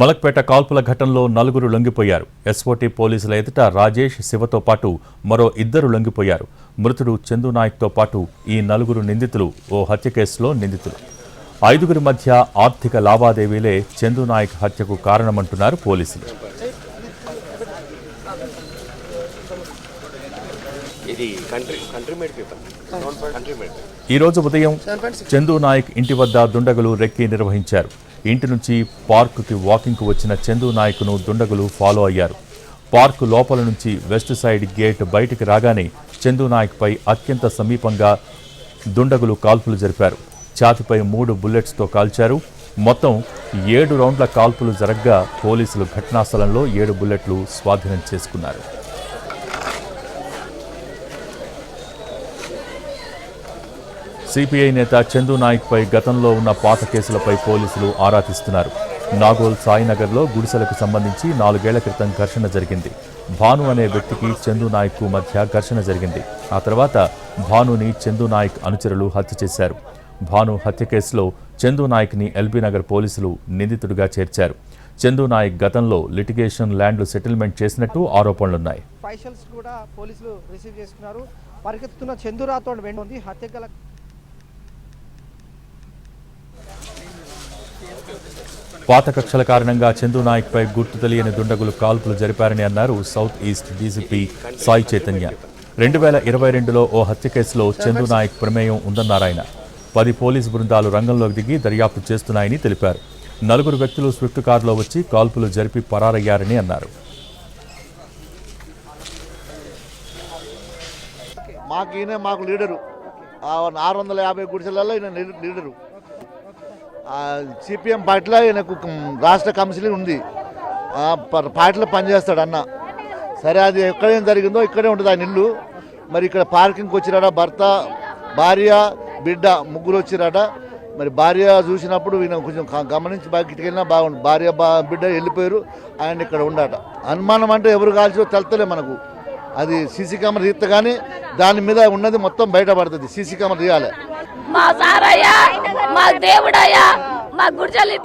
మలక్పేట కాల్పుల ఘటనలో నలుగురు లొంగిపోయారు. ఎస్ఓటీ పోలీసుల ఎదుట రాజేష్ శివతో పాటు మరో ఇద్దరు లొంగిపోయారు. మృతుడు చందు నాయక్తో పాటు ఈ నలుగురు నిందితులు ఓ హత్య కేసులో నిందితులు. ఐదుగురి మధ్య ఆర్థిక లావాదేవీలే చందు నాయక్ హత్యకు కారణమంటున్నారు పోలీసులు. ఇది country country made paper. Country made ఈ రోజు ఉదయం చందు నాయక్ ఇంటి వద్ద దుండగులు రెక్కి నిర్వహించారు. ఇంటి నుంచి పార్కుకి వాకింగ్కు వచ్చిన చందు నాయక్ను దుండగులు ఫాలో అయ్యారు. పార్కు లోపల నుంచి వెస్ట్ సైడ్ గేట్ బయటికి రాగానే చందు నాయక్పై అత్యంత సమీపంగా దుండగులు కాల్పులు జరిపారు. ఛాతిపై మూడు బుల్లెట్స్తో కాల్చారు. మొత్తం ఏడు రౌండ్ల కాల్పులు జరగ్గా పోలీసులు ఘటనాస్థలంలో ఏడు బుల్లెట్లు స్వాధీనం చేసుకున్నారు. సిపిఐ నేత చందు నాయక్పై గతంలో ఉన్న పాత కేసులపై పోలీసులు ఆరా తీస్తున్నారు. నాగోల్ సాయినగర్లో గుడిసెలకు సంబంధించి నాలుగేళ్ళ క్రితం ఘర్షణ జరిగింది. భాను అనే వ్యక్తికి చందు నాయక్కు మధ్య ఘర్షణ జరిగింది. ఆ తర్వాత భానుని చందు నాయక్ అనుచరులు హత్య చేశారు. భాను హత్య కేసులో చందు నాయక్ని ఎల్బీ నగర్ పోలీసులు నిందితుడిగా చేర్చారు. చందు నాయక్ గతంలో లిటిగేషన్ ల్యాండ్లు సెటిల్మెంట్ చేసినట్టు ఆరోపణలున్నాయి. ఫైషల్స్ కూడా పోలీసులు రిసీవ్ చేసుకున్నారు. పరిగెత్తుతున్న చందురాతో వెంట హత్య గల పాత కక్షల కారణంగా చందు నాయక్పై గుర్తు తెలియని దుండగులు కాల్పులు జరిపారని అన్నారు south east DGP Sai Chaitanya. రెండు వేల ఇరవై రెండులో ఓ హత్య కేసులో చందు నాయక్ ప్రమేయం ఉందన్నారాయన. పది పోలీసు బృందాలు రంగంలోకి దిగి దర్యాప్తు చేస్తున్నాయని తెలిపారు. నలుగురు వ్యక్తులు స్విఫ్ట్ కారులో వచ్చి కాల్పులు జరిపి పరారయ్యారని అన్నారు. మాకు ఈయన మాకు లీడరు. ఆరు వందల యాభై గుడిసెలలో ఈయన లీడరు. సిపిఎం పార్టీలో ఆయనకు రాష్ట్ర కౌన్సిలింగ్ ఉంది. ప- పార్టీలో పనిచేస్తాడు అన్న. సరే అది ఎక్కడేం జరిగిందో ఇక్కడే ఉంటుంది ఆయన ఇల్లు. మరి ఇక్కడ పార్కింగ్కి వచ్చిరాడ భర్త భార్య బిడ్డ ముగ్గురు వచ్చిరాడ మరి భార్య చూసినప్పుడు ఈయన కొంచెం గమనించి బయటికి వెళ్ళినా బాగుంది భార్య బా బిడ్డ వెళ్ళిపోయారు. ఆయన ఇక్కడ ఉండట. అనుమానం అంటే ఎవరు కాల్చో తెలుతలే మనకు. అది సీసీ కెమెరా తీస్తే కానీ దాని మీద ఉన్నది మొత్తం బయటపడుతుంది. సీసీ కెమెరా తీయాలి. మా సారయ్యా మా దేవుడయ్యా మా గుడిచల్లి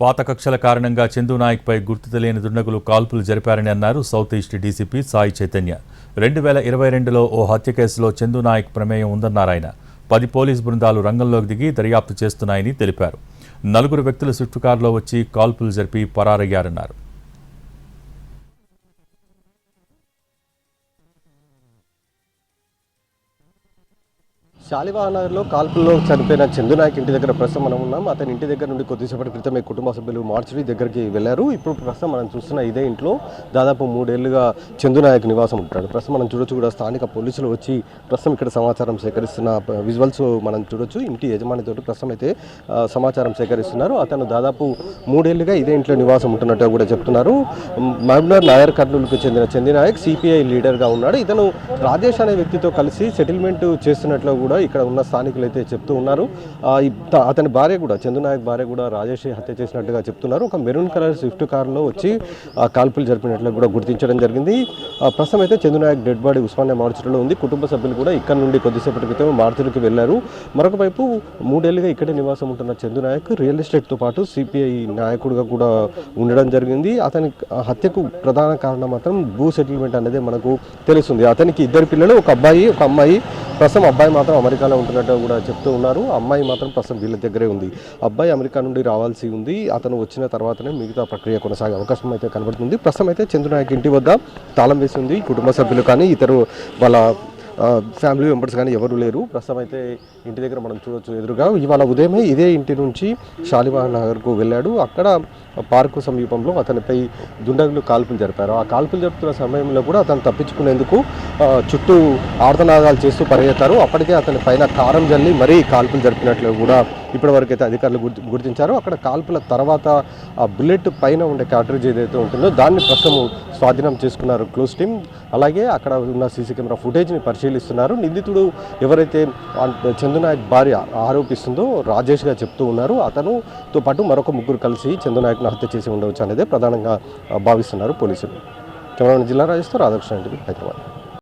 పాత కక్షల కారణంగా చందు నాయక్పై గుర్తు తెలియని దుండగులు కాల్పులు జరిపారని అన్నారు south east DCP Sai Chaitanya. రెండు వేల ఇరవై రెండులో ఓ హత్య కేసులో చందు నాయక్ ప్రమేయం ఉందన్నారాయన పది పోలీస్ బృందాలు రంగంలోకి దిగి దర్యాప్తు చేస్తున్నాయని తెలిపారు. నలుగురు వ్యక్తులు స్విఫ్ట్ కారులో వచ్చి కాల్పులు జరిపి పరారయ్యారన్నారు. శాలివాహ నగర్లో కాల్పుల్లో చనిపోయిన చందునాయక్ ఇంటి దగ్గర ప్రస్తుతం మనం ఉన్నాం. అతని ఇంటి దగ్గర నుండి కొద్దిసేపటి క్రితమే కుటుంబ సభ్యులు మార్చురీ దగ్గరికి వెళ్ళారు. ఇప్పుడు ప్రస్తుతం మనం చూస్తున్న ఇదే ఇంట్లో దాదాపు మూడేళ్ళుగా చందునాయక్ నివాసం ఉంటాడు. ప్రస్తుతం మనం చూడొచ్చు కూడా స్థానిక పోలీసులు వచ్చి ప్రస్తుతం ఇక్కడ సమాచారం సేకరిస్తున్న విజువల్స్ మనం చూడొచ్చు. ఇంటి యజమానితో ప్రస్తుతం అయితే సమాచారం సేకరిస్తున్నారు. అతను దాదాపు మూడేళ్ళుగా ఇదే ఇంట్లో నివాసం ఉంటున్నట్టు కూడా చెప్తున్నారు. మహబూబ్నగర్ నాయర్ కర్నూలుకు చెందిన చందినాయక్ సిపిఐ లీడర్గా ఉన్నాడు. ఇతను రాజేష్ అనే వ్యక్తితో కలిసి సెటిల్మెంట్ చేస్తున్నట్లు కూడా ఇక్కడ ఉన్న స్థానికులు అయితే చెప్తూ ఉన్నారు. ఆ, అతని భార్య కూడా చందునాయక్ భార్య కూడా రాజేష్ హత్య చేసినట్టుగా చెప్తున్నారు. ఒక మెరూన్ కలర్ స్విఫ్ట్ కారులో వచ్చి కాల్పులు జరిపినట్లు కూడా గుర్తించడం జరిగింది. ఆ, ప్రస్తుతం అయితే చందునాయక్ డెడ్ బాడీ ఉస్మానియా మార్చులో ఉంది. కుటుంబ సభ్యులు కూడా ఇక్కడ నుండి కొద్దిసేపటి క్రితం మార్చులకు వెళ్ళారు మరొక వైపు మూడేళ్ళుగా ఇక్కడే నివాసం ఉంటున్న చందునాయక్ రియల్ ఎస్టేట్తో పాటు సిపిఐ నాయకుడిగా కూడా ఉండడం జరిగింది. అతని హత్యకు ప్రధాన కారణం మాత్రం భూ సెటిల్మెంట్ అనేది మనకు తెలుస్తుంది. అతనికి ఇద్దరు పిల్లలు ఒక అబ్బాయి ఒక అమ్మాయి. ప్రస్తుతం అబ్బాయి మాత్రం అమెరికాలో ఉంటున్నట్టు కూడా చెప్తూ ఉన్నారు. అమ్మాయి మాత్రం ప్రస్తుతం వీళ్ళ దగ్గరే ఉంది. అబ్బాయి అమెరికా నుండి రావాల్సి ఉంది. అతను వచ్చిన తర్వాతనే మిగతా ప్రక్రియ కొనసాగే అవకాశం అయితే కనబడుతుంది. ప్రస్తుతం అయితే చంద్రనాయక్ ఇంటి వద్ద తాళం వేసి ఉంది. కుటుంబ సభ్యులు కానీ ఇతరు వాళ్ళ ఫ్యామిలీ మెంబర్స్ కానీ ఎవరు లేరు. ప్రస్తుతం అయితే ఇంటి దగ్గర మనం చూడొచ్చు ఎదురుగా. ఇవాళ ఉదయమే ఇదే ఇంటి నుంచి షాలివాహ్ నగర్కు వెళ్ళాడు. అక్కడ పార్కు సమీపంలో అతనిపై దుండగులు కాల్పులు జరిపారు. ఆ కాల్పులు జరుపుతున్న సమయంలో కూడా అతను తప్పించుకునేందుకు చుట్టూ ఆర్తనాదాలు చేస్తూ పరిగెత్తారు. అప్పటికే అతని పైన కారం జల్లి మరీ కాల్పులు జరిపినట్లు కూడా ఇప్పటివరకు అయితే అధికారులు గుర్తించారు. అక్కడ కాల్పుల తర్వాత ఆ బుల్లెట్ పైన ఉండే క్యాటరేజ్ ఏదైతే ఉంటుందో దాన్ని ప్రస్తుతం స్వాధీనం చేసుకున్నారు క్లోజ్ టీమ్. అలాగే అక్కడ ఉన్న సీసీ కెమెరా ఫుటేజ్ని పరిశీలిస్తున్నారు. నిందితుడు ఎవరైతే చందునాయక్ భార్య ఆరోపిస్తుందో రాజేష్గా చెప్తూ ఉన్నారు. అతనుతో పాటు మరొక ముగ్గురు కలిసి చందునాయక్ను హత్య చేసి ఉండవచ్చు అనేది ప్రధానంగా భావిస్తున్నారు పోలీసులు. కెమెరా జిల్లా రాజేష్తో రాధాకృష్ణ రెడ్డి హైదరాబాద్.